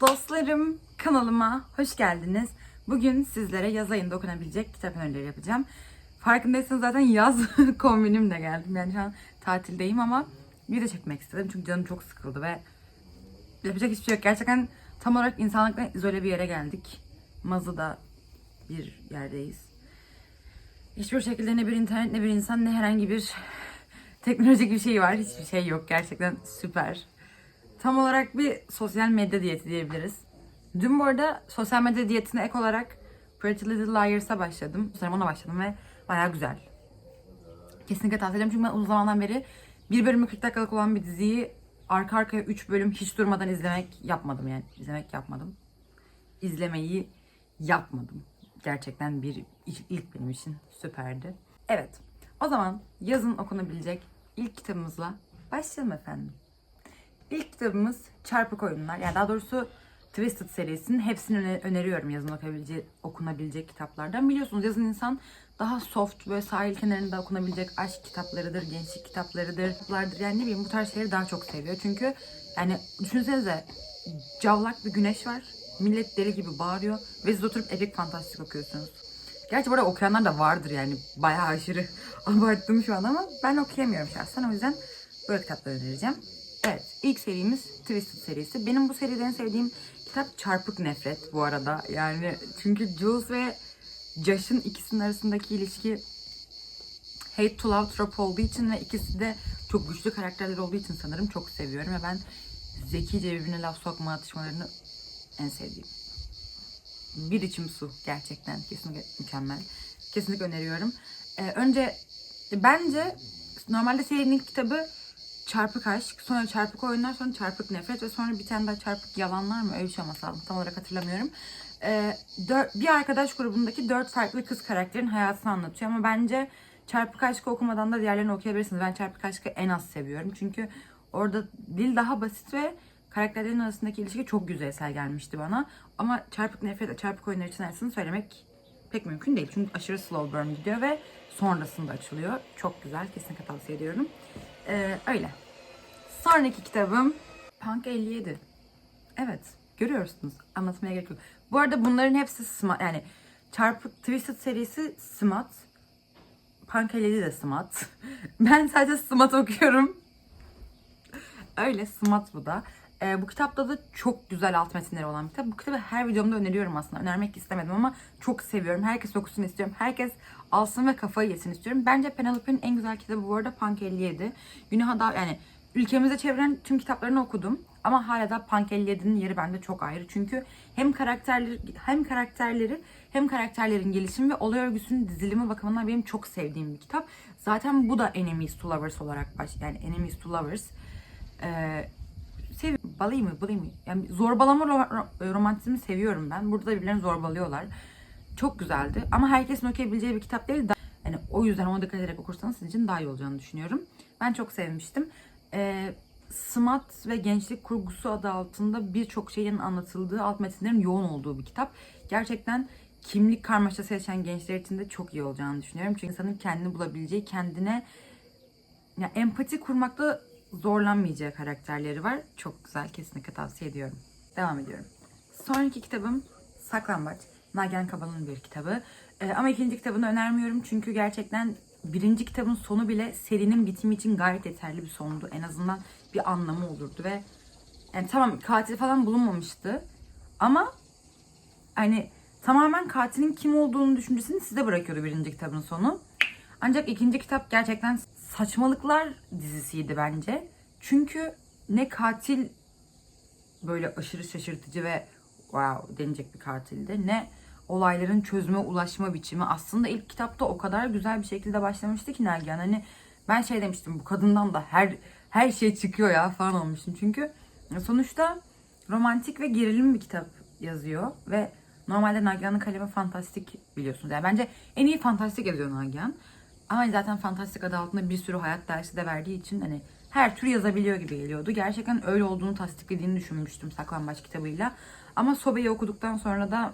Dostlarım kanalıma hoş geldiniz. Bugün sizlere yaz ayında okunabilecek kitap önerileri yapacağım. Farkındaysanız zaten yaz kombinimle geldim. Yani şu an tatildeyim ama video çekmek istedim. Çünkü canım çok sıkıldı ve yapacak hiçbir şey yok. Gerçekten tam olarak insanlıktan izole bir yere geldik. Mazı'da bir yerdeyiz. Hiçbir şekilde ne bir internet ne bir insan ne herhangi bir teknolojik bir şey var. Hiçbir şey yok. Gerçekten süper. Tam olarak bir sosyal medya diyeti diyebiliriz. Dün bu arada sosyal medya diyetine ek olarak Pretty Little Liars'a başladım. Bu ona başladım ve bayağı güzel. Kesinlikle tavsiye ederim çünkü ben uzun zamandan beri bir bölümü 40 dakikalık olan bir diziyi arka arkaya 3 bölüm hiç durmadan izlemek yapmadım yani. İzlemek yapmadım. İzlemeyi yapmadım. Gerçekten bir ilk benim için süperdi. Evet. O zaman yazın okunabilecek ilk kitabımızla başlayalım efendim. İlk kitabımız Çarpık Oyunlar. Yani daha doğrusu Twisted serisinin hepsini öne- öneriyorum yazın okunabilecek, okunabilecek kitaplardan. Biliyorsunuz yazın insan daha soft böyle sahil kenarında okunabilecek aşk kitaplarıdır, gençlik kitaplarıdır, kitaplardır. Yani ne bileyim bu tarz şeyleri daha çok seviyor. Çünkü yani düşünsenize cavlak bir güneş var. Millet deli gibi bağırıyor ve siz oturup epik fantastik okuyorsunuz. Gerçi bu arada okuyanlar da vardır yani bayağı aşırı abarttım şu an ama ben okuyamıyorum şahsen o yüzden böyle kitapları önereceğim. Evet ilk serimiz Twisted serisi. Benim bu seride en sevdiğim kitap Çarpık Nefret bu arada. Yani çünkü Jules ve Josh'ın ikisinin arasındaki ilişki hate to love trope olduğu için ve ikisi de çok güçlü karakterler olduğu için sanırım çok seviyorum ve ben zekice birbirine laf sokma atışmalarını en sevdiğim. Bir içim su gerçekten kesinlikle mükemmel. Kesinlikle öneriyorum. Ee, önce bence normalde serinin kitabı Çarpık Aşk, sonra Çarpık Oyunlar, sonra Çarpık Nefret ve sonra bir tane daha Çarpık Yalanlar mı? Öyle bir şey olması. Tam olarak hatırlamıyorum. Ee, dört, bir arkadaş grubundaki dört farklı kız karakterin hayatını anlatıyor ama bence Çarpık Aşk'ı okumadan da diğerlerini okuyabilirsiniz. Ben Çarpık Aşk'ı en az seviyorum. Çünkü orada dil daha basit ve karakterlerin arasındaki ilişki çok yüzeysel gelmişti bana. Ama Çarpık Nefret Çarpık Oyunlar için arasını söylemek pek mümkün değil. Çünkü aşırı slow burn gidiyor ve sonrasında açılıyor. Çok güzel. Kesinlikle tavsiye ediyorum. Ee, öyle. Sonraki kitabım Punk 57. Evet. Görüyorsunuz. Anlatmaya gerek yok. Bu arada bunların hepsi smart. Yani Çarpık Twisted serisi smart. Punk 57 de smart. Ben sadece smart okuyorum. Öyle smart bu da. Ee, bu kitapta da çok güzel alt metinleri olan bir kitap. Bu kitabı her videomda öneriyorum aslında. Önermek istemedim ama çok seviyorum. Herkes okusun istiyorum. Herkes alsın ve kafayı yesin istiyorum. Bence Penelope'nin en güzel kitabı bu arada Punk 57. Günaha da yani ülkemizde çevrilen tüm kitaplarını okudum. Ama hala da 57'nin yeri bende çok ayrı. Çünkü hem karakterleri hem karakterleri hem karakterlerin gelişimi ve olay örgüsünün dizilimi bakımından benim çok sevdiğim bir kitap. Zaten bu da Enemies to Lovers olarak baş yani Enemies to Lovers. Ee, sev balayı mı balayı mı? Yani zorbalama ro- ro- romantizmi seviyorum ben. Burada da birbirlerini zorbalıyorlar. Çok güzeldi. Ama herkesin okuyabileceği bir kitap değil. de- Yani o yüzden ona dikkat ederek okursanız sizin için daha iyi olacağını düşünüyorum. Ben çok sevmiştim. Ee, Smart ve gençlik kurgusu adı altında birçok şeyin anlatıldığı, alt metinlerin yoğun olduğu bir kitap. Gerçekten kimlik karmaşası yaşayan gençler için de çok iyi olacağını düşünüyorum. Çünkü insanın kendini bulabileceği, kendine ya empati kurmakta zorlanmayacağı karakterleri var. Çok güzel. Kesinlikle tavsiye ediyorum. Devam ediyorum. Sonraki kitabım Saklambaç. Nagihan Kabal'ın bir kitabı. Ee, ama ikinci kitabını önermiyorum çünkü gerçekten birinci kitabın sonu bile serinin bitimi için gayet yeterli bir sondu. En azından bir anlamı olurdu ve yani tamam katil falan bulunmamıştı ama hani tamamen katilin kim olduğunu düşüncesini size bırakıyordu birinci kitabın sonu. Ancak ikinci kitap gerçekten saçmalıklar dizisiydi bence. Çünkü ne katil böyle aşırı şaşırtıcı ve wow denecek bir katildi. Ne olayların çözüme ulaşma biçimi. Aslında ilk kitapta o kadar güzel bir şekilde başlamıştı ki Nagihan. Hani ben şey demiştim bu kadından da her her şey çıkıyor ya falan olmuştum. Çünkü sonuçta romantik ve gerilim bir kitap yazıyor ve normalde Nagihan'ın kalemi fantastik biliyorsunuz. Yani bence en iyi fantastik yazıyor Nagihan. Ama zaten fantastik adı altında bir sürü hayat dersi de verdiği için hani her tür yazabiliyor gibi geliyordu. Gerçekten öyle olduğunu tasdiklediğini düşünmüştüm Saklambaç kitabıyla. Ama Sobe'yi okuduktan sonra da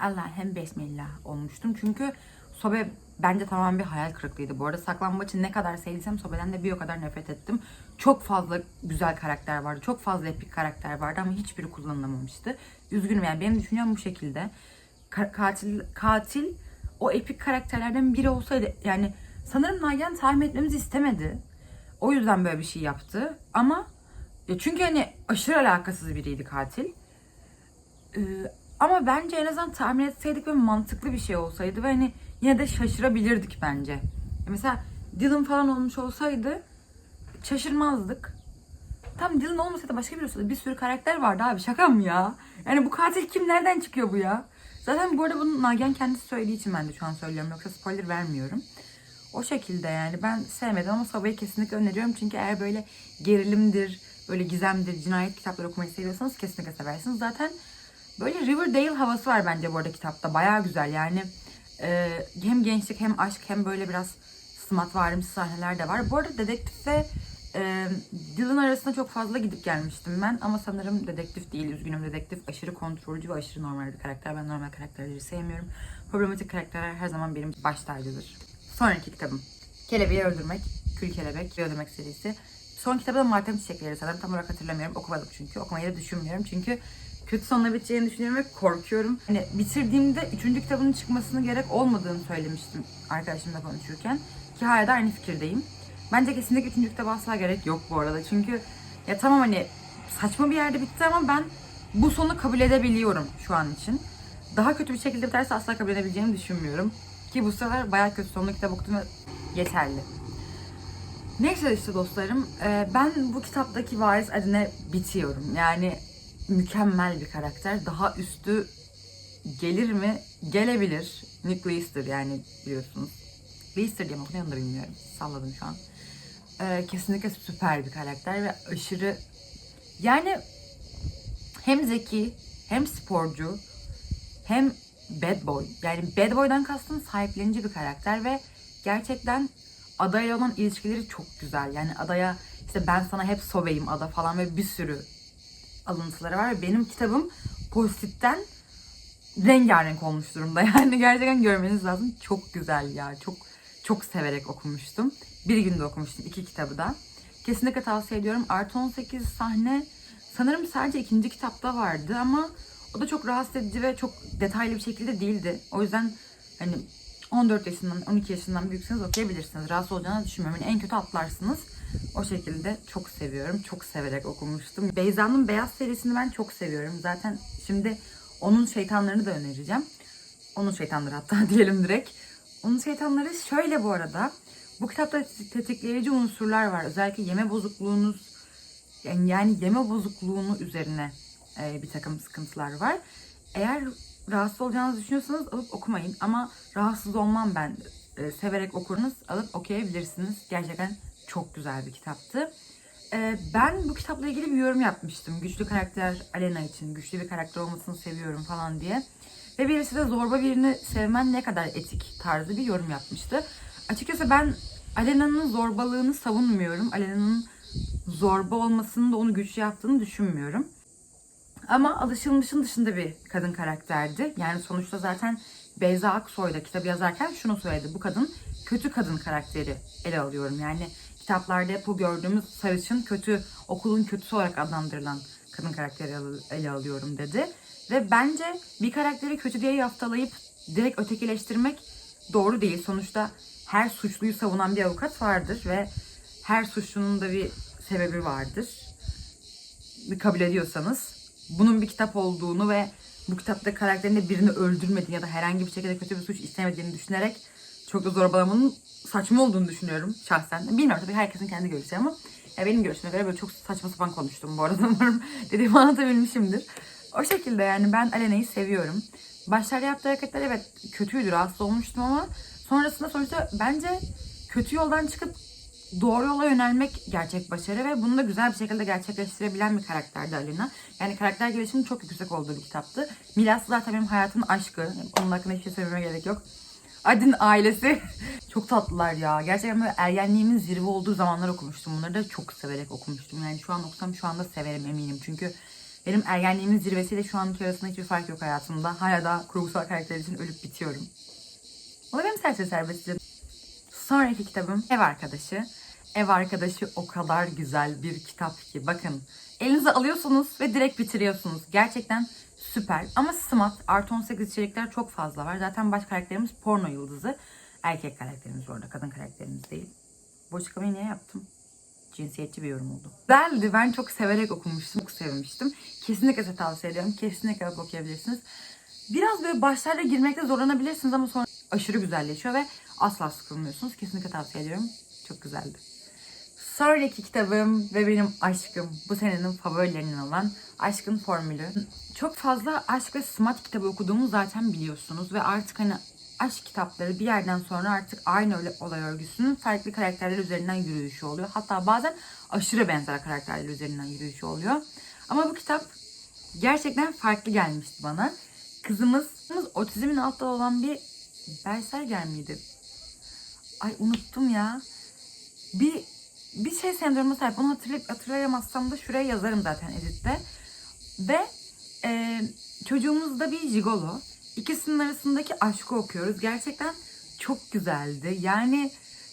Allah hem besmellah olmuştum. Çünkü Sobe bence tamamen bir hayal kırıklığıydı bu arada. Saklambaçı ne kadar sevdiysem Sobe'den de bir o kadar nefret ettim. Çok fazla güzel karakter vardı. Çok fazla epik karakter vardı ama hiçbiri kullanılamamıştı. Üzgünüm yani benim düşüncem bu şekilde. Ka- katil katil o epik karakterlerden biri olsaydı yani sanırım Nagihan tahmin etmemizi istemedi. O yüzden böyle bir şey yaptı. Ama ya çünkü hani aşırı alakasız biriydi katil. Ee, ama bence en azından tahmin etseydik ve mantıklı bir şey olsaydı ve hani yine de şaşırabilirdik bence. Ya Mesela Dylan falan olmuş olsaydı şaşırmazdık. Tam Dylan olmasaydı başka biri olsaydı bir sürü karakter vardı abi şaka mı ya? Yani bu katil kim nereden çıkıyor bu ya? Zaten bu arada bunu Nagihan kendisi söylediği için ben de şu an söylüyorum yoksa spoiler vermiyorum. O şekilde yani ben sevmedim ama Sabah'ı kesinlikle öneriyorum çünkü eğer böyle gerilimdir, böyle gizemdir, cinayet kitapları okumayı seviyorsanız kesinlikle seversiniz. Zaten böyle Riverdale havası var bence bu arada kitapta. Bayağı güzel yani e, hem gençlik hem aşk hem böyle biraz smart varimsi sahneler de var. Bu arada dedektif ve e, Dylan arasında çok fazla gidip gelmiştim ben ama sanırım dedektif değil. Üzgünüm dedektif aşırı kontrolcü ve aşırı normal bir karakter. Ben normal karakterleri sevmiyorum. Problematik karakterler her zaman benim baş tacıdır. Sonraki kitabım. Kelebeği Öldürmek. Kül Kelebek. Öldürmek serisi. Son kitabı da Martin Çiçekleri sanırım. Tam olarak hatırlamıyorum. Okumadım çünkü. Okumayı da düşünmüyorum. Çünkü kötü sonla biteceğini düşünüyorum ve korkuyorum. Hani bitirdiğimde üçüncü kitabının çıkmasına gerek olmadığını söylemiştim arkadaşımla konuşurken. Ki hala da aynı fikirdeyim. Bence kesinlikle üçüncü kitaba asla gerek yok bu arada. Çünkü ya tamam hani saçma bir yerde bitti ama ben bu sonu kabul edebiliyorum şu an için. Daha kötü bir şekilde biterse asla kabul edebileceğimi düşünmüyorum. Ki bu sıralar bayağı kötü sonlu kitap okudum ve yeterli. Neyse işte dostlarım, e, ben bu kitaptaki varis adına bitiyorum. Yani mükemmel bir karakter. Daha üstü gelir mi? Gelebilir. Nick Leicester yani biliyorsunuz. Leicester diye mi okunuyor da bilmiyorum. Salladım şu an. E, kesinlikle süper bir karakter ve aşırı... Yani hem zeki, hem sporcu, hem bad boy. Yani bad boy'dan kastım sahiplenici bir karakter ve gerçekten adayla olan ilişkileri çok güzel. Yani adaya işte ben sana hep soveyim ada falan ve bir sürü alıntıları var. Benim kitabım pozitiften rengarenk olmuş durumda. Yani gerçekten görmeniz lazım. Çok güzel ya. Çok çok severek okumuştum. Bir günde okumuştum iki kitabı da. Kesinlikle tavsiye ediyorum. Artı 18 sahne sanırım sadece ikinci kitapta vardı ama o da çok rahatsız edici ve çok detaylı bir şekilde değildi. O yüzden hani 14 yaşından 12 yaşından büyükseniz okuyabilirsiniz. Rahatsız olacağını düşünmüyorum. Yani en kötü atlarsınız. O şekilde çok seviyorum. Çok severek okumuştum. Beyza'nın Beyaz serisini ben çok seviyorum. Zaten şimdi onun şeytanlarını da önereceğim. Onun şeytanları hatta diyelim direkt. Onun şeytanları şöyle bu arada. Bu kitapta tetikleyici unsurlar var. Özellikle yeme bozukluğunuz yani, yani yeme bozukluğunu üzerine e, bir takım sıkıntılar var. Eğer rahatsız olacağınızı düşünüyorsanız alıp okumayın. Ama rahatsız olmam ben. E, severek okurunuz alıp okuyabilirsiniz. Gerçekten çok güzel bir kitaptı. E, ben bu kitapla ilgili bir yorum yapmıştım. Güçlü karakter Alena için. Güçlü bir karakter olmasını seviyorum falan diye. Ve birisi de zorba birini sevmen ne kadar etik tarzı bir yorum yapmıştı. Açıkçası ben Alena'nın zorbalığını savunmuyorum. Alena'nın zorba olmasının da onu güçlü yaptığını düşünmüyorum. Ama alışılmışın dışında bir kadın karakterdi. Yani sonuçta zaten Beyza Aksoy da kitabı yazarken şunu söyledi. Bu kadın kötü kadın karakteri ele alıyorum. Yani kitaplarda hep bu gördüğümüz sarışın kötü, okulun kötüsü olarak adlandırılan kadın karakteri ele alıyorum dedi. Ve bence bir karakteri kötü diye yaftalayıp direkt ötekileştirmek doğru değil. Sonuçta her suçluyu savunan bir avukat vardır ve her suçlunun da bir sebebi vardır. Kabul ediyorsanız bunun bir kitap olduğunu ve bu kitapta karakterin de birini öldürmediğini ya da herhangi bir şekilde kötü bir suç istemediğini düşünerek çok da zorbalamanın saçma olduğunu düşünüyorum şahsen. Bilmiyorum tabii herkesin kendi görüşü ama ya benim görüşüme göre böyle çok saçma sapan konuştum bu arada. Umarım dediğimi anlatabilmişimdir. O şekilde yani ben Alena'yı seviyorum. Başlarda yaptığı hareketler evet kötüydü, rahatsız olmuştum ama sonrasında sonuçta bence kötü yoldan çıkıp doğru yola yönelmek gerçek başarı ve bunu da güzel bir şekilde gerçekleştirebilen bir karakterdi Alena. Yani karakter gelişimi çok yüksek olduğu bir kitaptı. Milas zaten benim hayatımın aşkı. Onun hakkında hiçbir şey söylememe gerek yok. Adin ailesi çok tatlılar ya. Gerçekten böyle ergenliğimin zirve olduğu zamanlar okumuştum. Bunları da çok severek okumuştum. Yani şu an okusam şu anda severim eminim. Çünkü benim ergenliğimin zirvesiyle şu anki arasında hiçbir fark yok hayatımda. Hala da kurgusal karakter için ölüp bitiyorum. O da benim serçe serbestim. Sonraki kitabım Ev Arkadaşı. Ev Arkadaşı o kadar güzel bir kitap ki. Bakın elinize alıyorsunuz ve direkt bitiriyorsunuz. Gerçekten süper. Ama smart artı 18 içerikler çok fazla var. Zaten baş karakterimiz porno yıldızı. Erkek karakterimiz orada. Kadın karakterimiz değil. Bu açıklamayı niye yaptım? cinsiyetçi bir yorum oldu. Güzeldi. Ben çok severek okumuştum. Çok sevmiştim. Kesinlikle size tavsiye ediyorum. Kesinlikle okuyabilirsiniz. Biraz böyle başlarda girmekte zorlanabilirsiniz ama sonra aşırı güzelleşiyor ve asla sıkılmıyorsunuz. Kesinlikle tavsiye ediyorum. Çok güzeldi. Sonraki kitabım ve benim aşkım bu senenin favorilerinden olan Aşkın Formülü. Çok fazla aşk ve smart kitabı okuduğumu zaten biliyorsunuz ve artık hani aşk kitapları bir yerden sonra artık aynı öyle olay örgüsünün farklı karakterler üzerinden yürüyüşü oluyor. Hatta bazen aşırı benzer karakterler üzerinden yürüyüşü oluyor. Ama bu kitap gerçekten farklı gelmişti bana. Kızımız, kızımız otizmin altta olan bir Berserker miydi? Ay unuttum ya. Bir bir şey sendromuna sahip. Onu hatırlayıp hatırlayamazsam da şuraya yazarım zaten editte. Ve e, çocuğumuz da bir jigolo. İkisinin arasındaki aşkı okuyoruz. Gerçekten çok güzeldi. Yani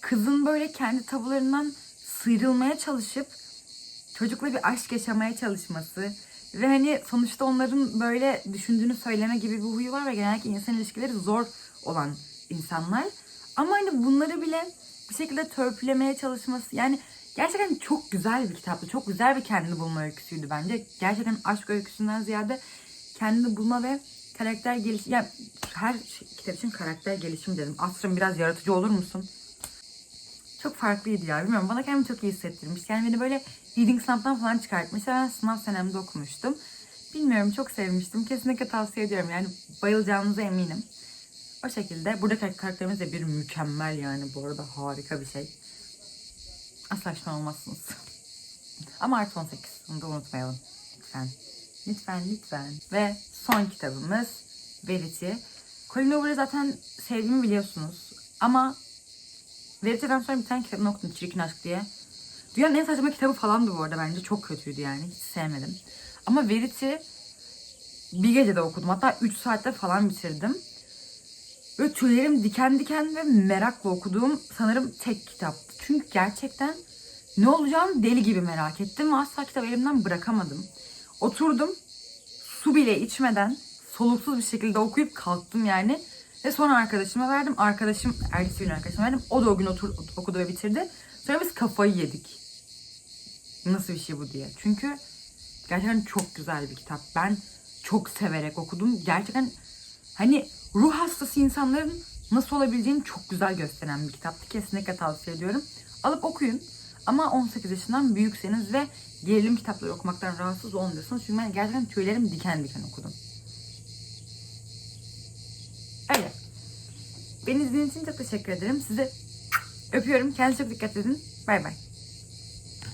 kızın böyle kendi tabularından sıyrılmaya çalışıp çocukla bir aşk yaşamaya çalışması ve hani sonuçta onların böyle düşündüğünü söyleme gibi bir huyu var ve genellikle insan ilişkileri zor olan insanlar. Ama hani bunları bile bir şekilde törpülemeye çalışması yani gerçekten çok güzel bir kitaptı. Çok güzel bir kendini bulma öyküsüydü bence. Gerçekten aşk öyküsünden ziyade kendini bulma ve karakter gelişim. Yani her şey- kitap için karakter gelişim dedim. Asrın biraz yaratıcı olur musun? Çok farklıydı ya. Bilmiyorum bana kendimi çok iyi hissettirmiş. Yani beni böyle reading sınavdan falan çıkartmış. Ben sınav senemde okumuştum. Bilmiyorum çok sevmiştim. Kesinlikle tavsiye ediyorum. Yani bayılacağınıza eminim. O şekilde. Buradaki karakterimiz de bir mükemmel yani bu arada harika bir şey. Asla pişman olmazsınız. Ama artı 18. Bunu da unutmayalım. Lütfen. Lütfen lütfen. Ve son kitabımız Verity. Colin Hoover'ı zaten sevdiğimi biliyorsunuz. Ama Verity'den sonra bir tane kitabını okudum. Çirkin Aşk diye. Dünyanın en saçma kitabı falandı bu arada bence. Çok kötüydü yani. Hiç sevmedim. Ama Verity bir gecede okudum. Hatta 3 saatte falan bitirdim. Böyle tüylerim diken diken ve merakla okuduğum sanırım tek kitaptı. Çünkü gerçekten ne olacağını deli gibi merak ettim ve asla kitabı elimden bırakamadım. Oturdum, su bile içmeden soluksuz bir şekilde okuyup kalktım yani. Ve sonra arkadaşıma verdim. Arkadaşım, ertesi gün arkadaşıma verdim. O da o gün otur, okudu ve bitirdi. Sonra biz kafayı yedik. Nasıl bir şey bu diye. Çünkü gerçekten çok güzel bir kitap. Ben çok severek okudum. Gerçekten hani ruh hastası insanların nasıl olabileceğini çok güzel gösteren bir kitaptı. Kesinlikle tavsiye ediyorum. Alıp okuyun. Ama 18 yaşından büyükseniz ve gerilim kitapları okumaktan rahatsız olmuyorsunuz. Çünkü ben gerçekten tüylerim diken diken okudum. Öyle. Beni izlediğiniz için çok teşekkür ederim. Sizi öpüyorum. Kendinize çok dikkat edin. Bay bay.